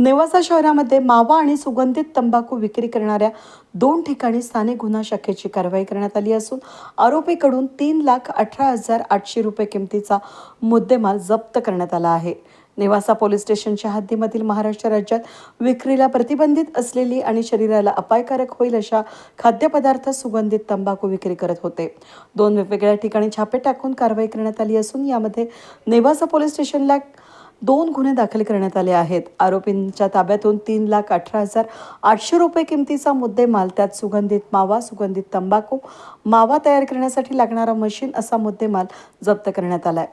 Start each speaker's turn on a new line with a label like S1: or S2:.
S1: नेवासा शहरामध्ये मावा आणि सुगंधित तंबाखू विक्री करणाऱ्या दोन ठिकाणी स्थानिक गुन्हा शाखेची कारवाई करण्यात आली असून आरोपीकडून तीन लाख अठरा हजार आठशे रुपये किमतीचा मुद्देमाल जप्त करण्यात आला आहे. नेवासा पोलीस स्टेशनच्या हद्दीमधील महाराष्ट्र राज्यात विक्रीला प्रतिबंधित असलेली आणि शरीराला अपायकारक होईल अशा खाद्यपदार्थ सुगंधित तंबाखू विक्री करत होते. दोन वेगवेगळ्या ठिकाणी छापे टाकून कारवाई करण्यात आली असून यामध्ये नेवासा पोलीस स्टेशनला दोन गुन्हे दाखल करण्यात आले आहेत. आरोपींच्या ताब्यातून तीन लाख अठरा हजार आठशे रुपये किमतीचा मुद्देमाल त्यात सुगंधित मावा सुगंधित तंबाखू मावा तयार करण्यासाठी लागणारा मशीन असा मुद्देमाल जप्त करण्यात आलाय.